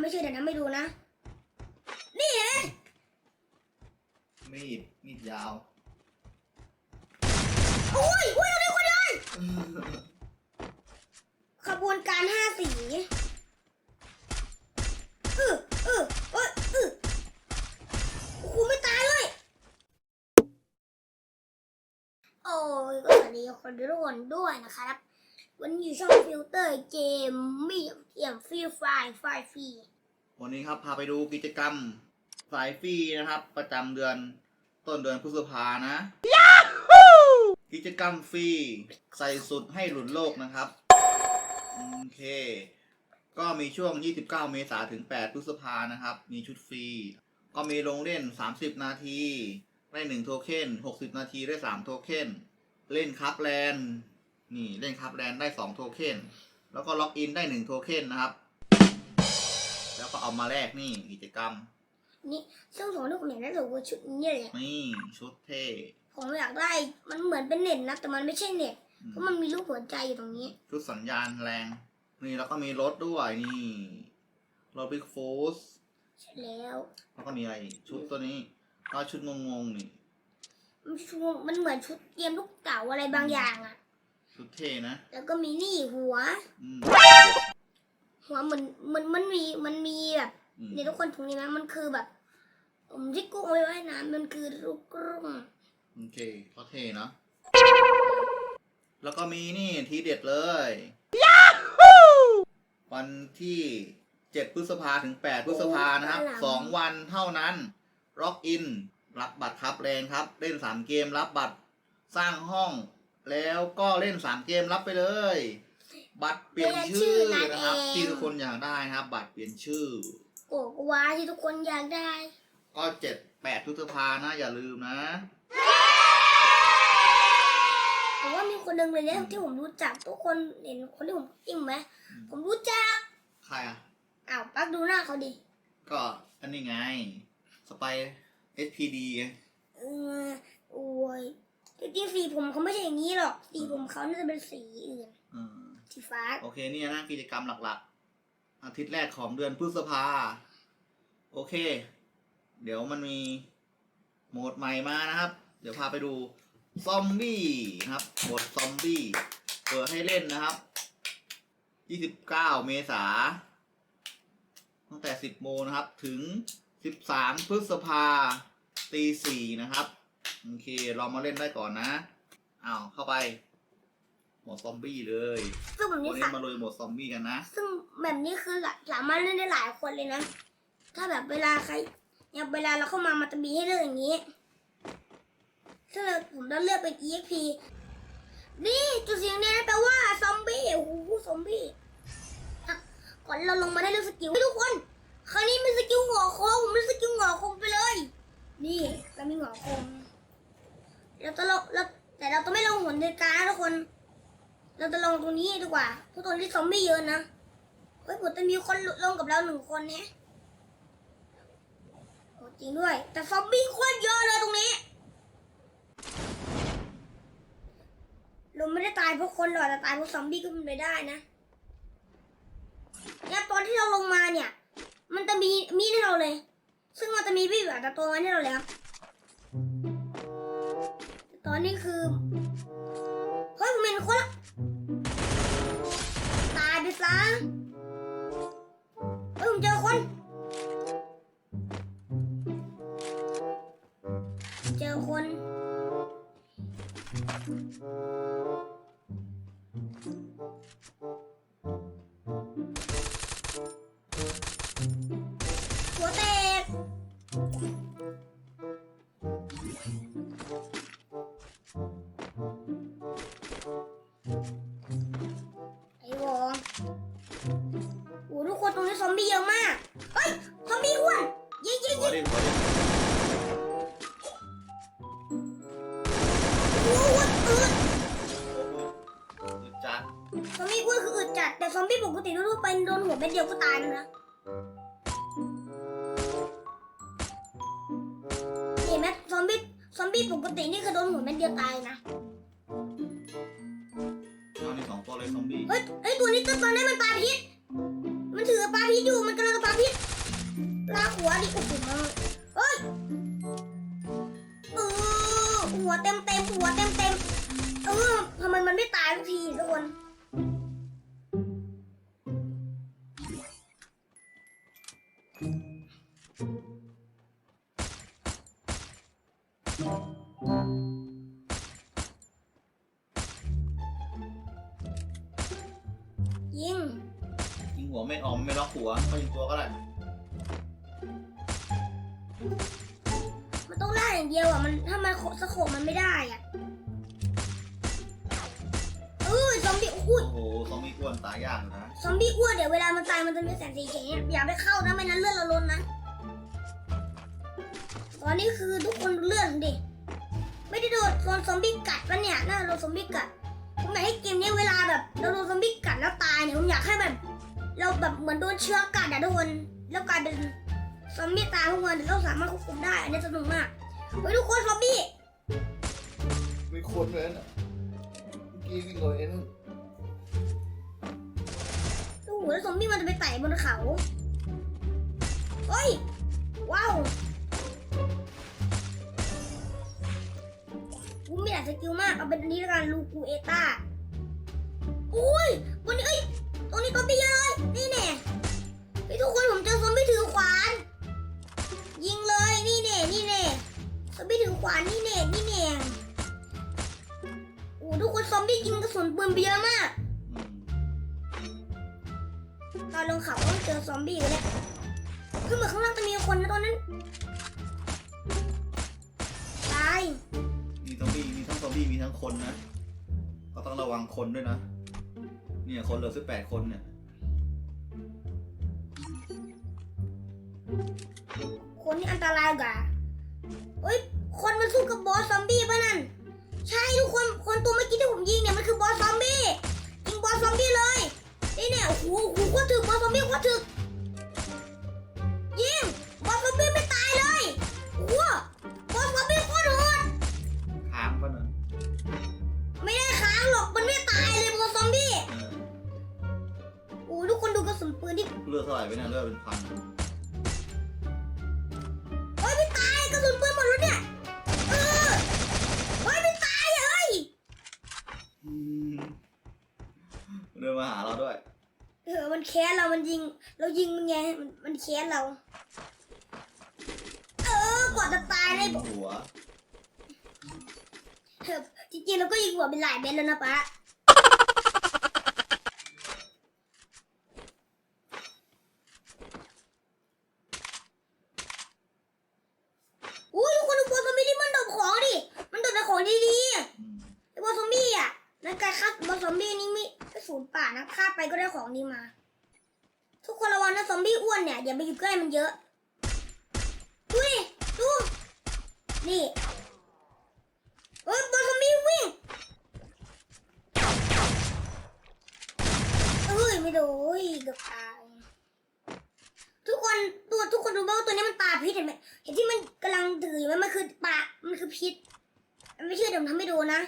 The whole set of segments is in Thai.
ไม่เชื่อเดี๋ยวนะไม่ดูนะ นี่ไงมีด มีดยาว โอ้ยโอ้ยเราได้คนเลยขบวนการห้าสีเออเออเออเออโอ้โหไม่ตายเลย โอ้ยก็สวัสดีคนทุกคนด้วยนะครับ วันนี้อยู่ช่องฟิลเตอร์เกมมี เทียมฟรีไฟไฟฟรีวันนี้ครับพาไปดูกิจกรรมสายฟรีนะครับ ประจำเดือนต้นเดือนพฤษภานะ กิจกรรมฟรีใส่สุดให้หลุดโลกนะครับโอเค ก็มีช่วง 29 เมษายนถึง 8 พฤษภานะครับ มีชุดฟรี ก็มีลงเล่น 30 นาที ได้1โทเค็น60 นาทีได้ 3 โทเค็นเล่นคัพแลนด์นี่เล่นคัพแลนด์ได้ 2 โทเค็นแล้วก็ล็อกอินได้ 1 โทเค็นนะครับ แล้วก็เอามาแลกนี่กิจกรรม นี่ซึ่งของที่ผมอยากได้คือชุดนี้แหละนี่ชุดเท่ผมอยากได้มันเหมือนเป็นเน็ตนะ แต่มันไม่ใช่เน็ตอืเพมราะมันมีรูปหัวใจอยู่ตรงนี้ ชุดสัญญาณแรง นี่แล้วก็มีรถด้วยนี่รถบิ๊กโฟสใช่แล้ว แล้วก็มีอะไรอีกชุดตัวนี้ก็ชุดงงๆนี่มันชุดมันเหมือนชุดเตรียมลูกเต๋าอะไรบางอย่างอะชุดเท่นะ แล้วก็มีนี่หัวอืม หัวเหมือนมันมันมีมันมีแบบอืมเนี่ยทุกคนตรงนี้นะมันคือแบบผมที่กุ้งเอาไว้ว่ายน้ำมันคือลูกกรุ่งโอเคก็เท่เนอะแล้วก็มีนี่ทีเด็ดเลยวันที่เจ็ดพฤษภาถึงแปดพฤษภานะครับสองวันเท่านั้นล็อกอินรับบัตรครับแรงครับ เล่นสามเกมรับบัตรสร้างห้อง แล้วก็เล่นสามเกมรับไปเลย บัตรเปลี่ยนชื่อนะครับ ที่ทุกคนอยากได้นะครับ บัตรเปลี่ยนชื่อโกกวาที่ทุกคนอยากได้ ก็เจ็ดแปดพฤษภานะอย่าลืมนะแต่ว่ามีคนหนึ่งเลยเนี่ยที่ผมรู้จักทุกคนเห็นคนที่ผมจิ้มไหมอืมผมรู้จัก ใครอะอ้าวปักดูหน้าเขาดิก็อันนี้ไง สไป SPD ไงเออโอ้ยจริงๆสีผมเขาไม่ใช่อย่างนี้หรอกสีผมเขาน่าจะเป็นสีอื่นอืม สีฟ้า โอเคนี่นะกิจกรรมหลักๆ อาทิตย์แรกของเดือนพฤษภา โอเค เดี๋ยวมันมีโหมดใหม่มานะครับ เดี๋ยวพาไปดูซอมบี้นะครับโหมดซอมบี้เปิดให้เล่นนะครับ 29 เมษาตั้งแต่ 10 โมงนะครับ ถึง 13 พฤษภาตีสี่นะครับ โอเค เรามาเล่นได้ก่อนนะ อ้าว เข้าไป มดซอมบี้เลยซึ่งแบบวันนี้นี้ค่ะ มาลุยโหมดซอมบี้กันนะ ซึ่งแบบนี้คือสามารถเล่นได้หลายคนเลยนะ ถ้าแบบเวลาใครเนี่ยเวลาเราเข้ามามันจะมีให้เลือกอย่างนี้ ถ้าเราผมต้องเลือกเป็น EXP นี่จุดเสียงแดงแปลว่าซอมบี้ โอ้โหซอมบี้อะก่อนเราลงมาได้เลือกสกิลให้ทุกคน คราวนี้มีสกิลหัวโคงผมมีสกิลหัวโคงไปเลย นี่เรามีหัวโคงเราจะลงเราแต่เราต้องไม่ลงหุ่นในการนะทุกคน เราจะลงตรงนี้ดีกว่าเพราะตรงนี้ซอมบี้เยอะนะเฮ้ยผมจะมีคนลงกับเราหนึ่งคนนี่ยโอ้จริงด้วย แต่ซอมบี้โคตรเยอะเลยตรงนี้เราไม่ได้ตายเพราะคนหรอกแต่ตายเพราะซอมบี้ก็เป็นไปได้นะเนี่ยตอนที่เราลงมาเนี่ย มันจะมีมีดให้เราเลย ซึ่งมันจะมีพี่แบบแต่ตัวมันให้เราเลยครับแต่ตอนนี้คือเฮ้ยผมเห็นคนละาเฮ้ยผมเจอคนเจอคนหัวแตก ทั่วๆไปโดนหัวเม็ดเดียวก็ตายแล้วนะเห็นไหมซอมบี้ซอมบี้ปกตินี่คือโดนหัวเม็ดเดียวตายนะเอานี่สองตัวเลยซอมบี้เฮ้ยเฮ้ยตัวนี้ตัวตอนนี้มันปลาพิษ มันถือปลาพิษอยู่มันกำลังจะปลาพิษหัวดิโอ้โหมันเฮ้ยเออหัวเต็มเต็มหัวเต็มเต็มเออทำไมมันไม่ตายสักทีทุกคน ยิง ยิงหัวไม่ออมไม่ล็อกหัวไม่ยิงตัวก็ได้มันต้องล่าอย่างเดียวอะ มันถ้ามันสะโขบมันไม่ได้อะ อมบี้อ้วนตายยากอยู่นะซอมบี้อ้วนเดี๋ยวเวลามันตายมันจะมีแสงสีเขียวอย่าไปเข้านะไม่นั้นเลือดเราล้นนะ ตอนนี้คือทุกคนดูเลือดดิ ไม่ได้โดนโดนซอมบี้กัดปะเนี่ยน่าจะโดนซอมบี้กัดผมอยากให้เกมนี้เวลาแบบเราโดนซอมบี้กัดแล้วตายเนี่ยผมอยากให้แบบ เราแบบเหมือนโดนเชื้อกัดอะทุกคนแล้วกลายเป็นซอมบี้ตายพวกมันเราสามารถควบคุมได้อันนี้สนุกมากเฮ้ยทุกคนซอมบี้ มีคนเลยนะเมื่อกี้วิ่งเลยนั่นโอ้โห แล้วซอมบี้มันจะไปไต่บนเขาเฮ้ย ว้าวกูม่อยากสกิลมาก เอาเป็นนี้ล้วกันลูกูเอต้าอุ้ยตัวนี้เอ้ยตัวนี้ก็ไปเยอะเลย นี่แน่ไอ้ยทุกคนผมเจอซอมบี้ถือขวาน ยิงเลย นี่แน่นี่แน่ซอมบี้ถือขวาน นี่แน่นี่แน่โอ้ทุกคนซอมบี้ยิงกระสุนปืนไปเยอะมาก อนลงเขาต้องเจอซอมบี้กันเนี่ยคือเหมือนข้างล่างจะมีคนนะตอนนั้นตายมีซอมบี้มีทั้งซอมบี้มีทั้งคนนะก็ต้องระวังคนด้วยนะ เนี่ยคนเหลือสิบแปดคนเนี่ยคนนี่อันตรายกว่าเฮ้ย คนมันสู้ มันแค้นเรามันยิง เรายิงมันไงมันมันแค้นเรา เออกว่าจะตายเลยหัวเออจริงๆเราก็ยิงหัวเป็นหลายเม็ดแล้วนะป๊าอุ้ยทุกคนดูบอลซอมบี้ที่มันดบของดิมันดบแต่ของดีๆอืมไอ้บอลซอมบี้อะนั่นการฆ่าบอลซอมบี้นี่ไม่กระสูนป่านะฆ่าไปก็ได้ของดีมา ทุกคนนะซอมบี้อ้วนเนี่ยอย่าไปอยู่ใกล้มันเยอะ ดูดิดู นี่เอ้ยบอลซอมบี้วิ่งเอ้ยไม่โดนเอ้ยเกือบตายทุกคนตัวทุกคนรู้ไหมว่าตัวนี้มันปลาพิษเห็นไหมเห็นที่มันกำลังถืออยู่ไหมมันคือปลา มันคือพิษไม่เชื่อเดี๋ยวผมทำให้ดูนะ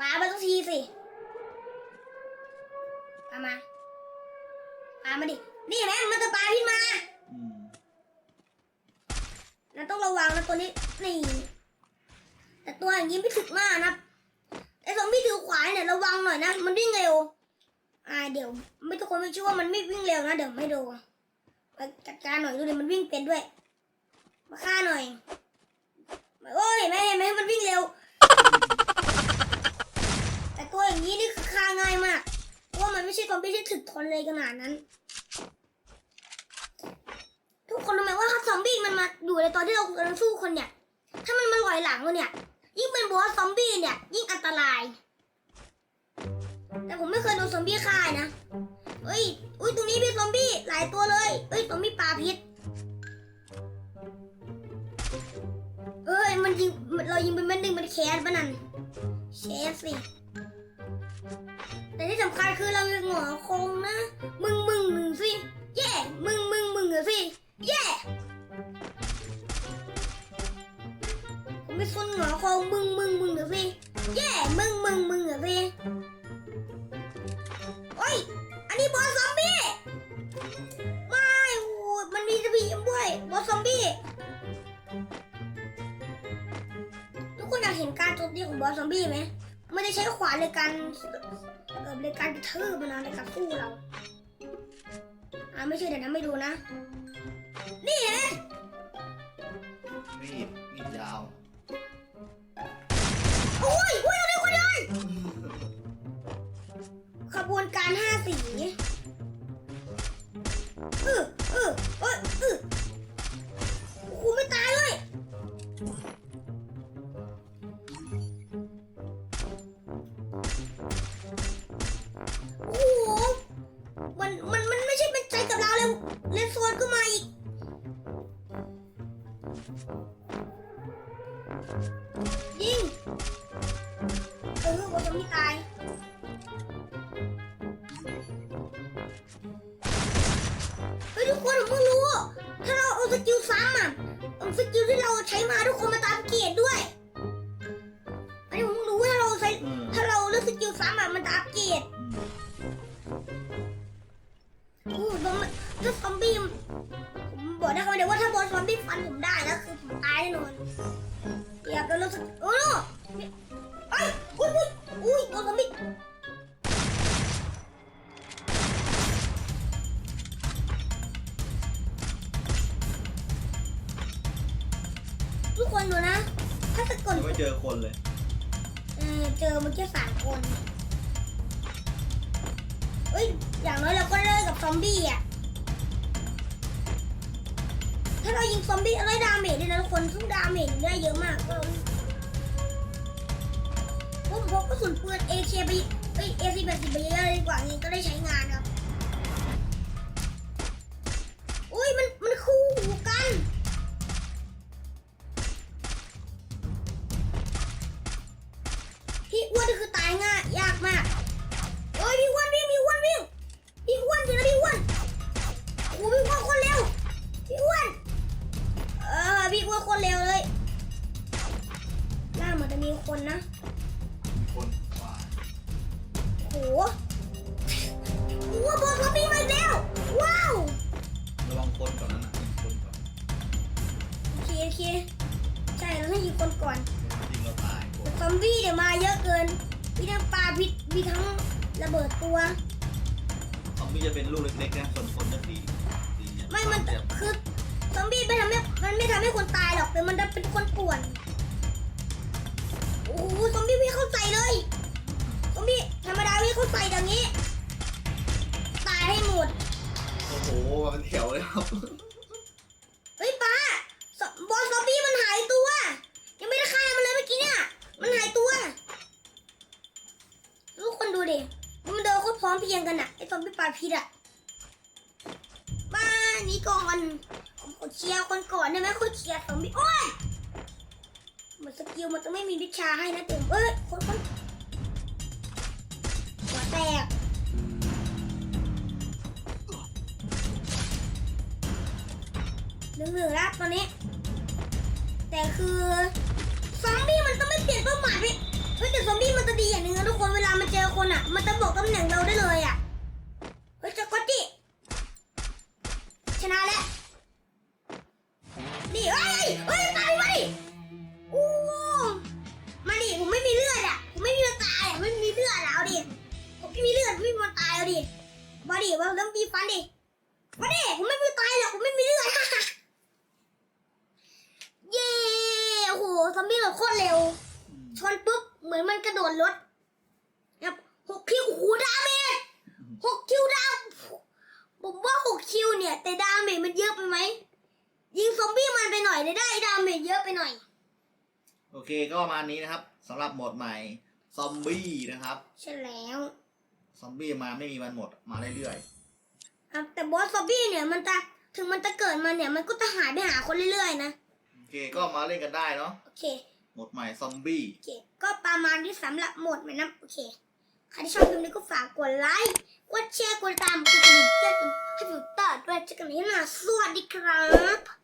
ปลามาสักทีสิปามาปลามาดิ นี่เห็นไหมมันจะปาพิษมา อืมเราต้องระวังนะตัวนี้ นี่ แต่ตัวอย่างนี้ไม่ถึกมากนะไอ้สองพี่ถือขวานเนี่ยระวังหน่อยนะ มันวิ่งเร็ว อ่าเดี๋ยว ไม่ทุกคนไม่เชื่อว่ามันไม่วิ่งเร็วนะเดี๋ยวไม่ดูไปจัดการหน่อยดูดิมันวิ่งเป็นด้วย มาฆ่าหน่อยโอ้ยเห็นไหมเห็นไหมมันวิ่งเร็ว แต่ตัวอย่างนี้นี่คือฆ่าง่ายมากเพราะว่ามันไม่ใช่ซอมบี้ที่ถึกทนเลยขนาดนั้น ทุกคนรู้ไหมว่าถ้าซอมบี้มันมาอยู่ในตอนที่เรากำลังสู้คนเนี่ย ถ้ามันมาลอยหลังเราเนี่ย ยิ่งเป็นบอสซอมบี้เนี่ย ยิ่งอันตราย แต่ผมไม่เคยโดนซอมบี้ฆ่านะเอ้ย อุ้ยตรงนี้มีซอมบี้หลายตัวเลย เอ้ยซอมบี้ปลาพิษ เอ้ยมันยิงเรายิงเป็นเม็ดหนึ่งมันแคสปะนั่นแคสสิแต่ที่สำคัญคือเรายังหงอคงนะ มึง บอสซอมบี้ไหมไม่ได้ใช้ขวานในการเออในการกระทืบมันนะในการสู้เราอ่าไม่ใช่เดี๋ยวนะไม่ดูนะ นี่เห็นไหมมีดมีดยาวโอ้ยโอ้ยเราเร็วกว่าเดิมขบวนการห้าสี เออว่าจะไม่ตายเฮ้ยทุกคนผมเพิ่งรู้ ถ้าเราเอาสกิลซ้ำอะเอาสกิลที่เราใช้มาทุกคนมาตามเกียรติด้วยอันนี้ผมเพิ่งรู้ว่าถ้าเราใช้อืม ถ้าเราเลือกสกิลซ้ำอะมันจะอัพเกรดอืมโอ้โหซอมถ้าซอมบี้ผมบอกได้คำเดียวว่าถ้าบอลซอมบี้ฟันผมได้แล้วคือผมตายแน่นอนเดี๋ยวเราเลือกสกิลโอ้โห ไอ้ยอุ้ยอุ้ยอุ้ยบอลซอมบี้ทุกคนดูนะ ถ้าสะกดยังไม่เจอคนเลย เออเจอเมื่อกี้สามคนเอ้ย อย่างน้อยเราก็เลิกกับซอมบี้อะ ถ้าเรายิงซอมบี้ได้ดาเมจด้วยนะทุกคนซึ่งดาเมจได้เยอะมากก็ ผมพกกระสุนปืน AK ไปเอ้ย AC 80ไปเยอะดีกว่างี้ก็ได้ใช้งานครับอุ้ยมันมันคู่หูกันพี่อ้วนนี่คือตายง่ายยากมากเอ้ยพี่อ้วนวิ่งพี่อ้วนวิ่งพี่อ้วนอยู่นะพี่อ้วนโอ้พี่อ้วนคนเร็วพี่อ้วนเออพี่อ้วนคนเร็วเลยหน้าเหมือนจะมีคนนะ คนขวาโหโอ้โหบอลซอมบี้มาอีกแล้ว ว้าว ระวังคนก่อนนั้นนะยิงคนก่อนโอเคโอเค ใช่เราต้องยิงคนก่อน ยิงเราตายคนซอมบี้เดี๋ยวมาเยอะเกิน มีทั้งปลาพิษมีทั้งระเบิดตัว ซอมบี้จะเป็นลูกเล็กๆนะส่วนคนจะตีตีเนี่ยไม่มันเจ็บคือซอมบี้ไม่ทำให้มันไม่ทำให้คนตายหรอกแต่มันจะเป็นคนป่วน โอ้โหซอมบี้ไม่เข้าใจเลยซอมบี้ธรรมดาไม่เข้าใจอย่างนี้ ตายให้หมด โอ้โหมาเป็นแถวเลยครับ เฮ้ยป้าซบอสซอมบี้มันหายตัว ยังไม่ได้ฆ่ามันเลยเมื่อกี้เนี่ย มันหายตัว ทุกคนดูดิ มันเดินโคตรพร้อมเพรียงกันอะไอ้ซอมบี้ปลาพิษอะมานี่ก่อนผมขอเชียร์คนก่อนได้ไหมคนเชียร์ซอมบี้โอ้ยเห มือนสกิลมันจะไม่มีวิชาให้นะเต็มเอ้ยคนคนหัวแตกหนึ่งหนึ่งแล้วตอนนี้ แต่คือซอมบี้มันต้องไม่เปลี่ยนเป้าหมายไปเฮ้ยแต่ซอมบี้มันจะดีอย่างหนึ่งนะทุกคนเวลามันเจอคนอะ มันจะบอกตำแหน่งเราได้เลยอะ บี้มันไปหน่อยได้ดาเมจเยอะไปหน่อย โอเคก็ประมาณนี้นะครับสำหรับโหมดใหม่ซอมบี้นะครับ ใช่แล้วซอมบี้มาไม่มีวันหมดมาเรื่อยครับแต่บอสซอมบี้เนี่ยมันจะถึงมันจะเกิดมาเนี่ย มันก็จะหายไปหาคนเรื่อยๆนะ ๆโอเคก็มาเล่นกันได้เนาะโอเค โหมดใหม่ซอมบี้ โอเค ก็ประมาณที่สำหรับหมดไหมนะโอเค ใครที่ชอบคลิปนี้ก็ฝากกดไลค์ กดแชร์ กดติดตามกดกระดิ่งแจ้งเตือนให้ผมต่อด้วยเจอกันใหม่หน้าสวัสดีครับ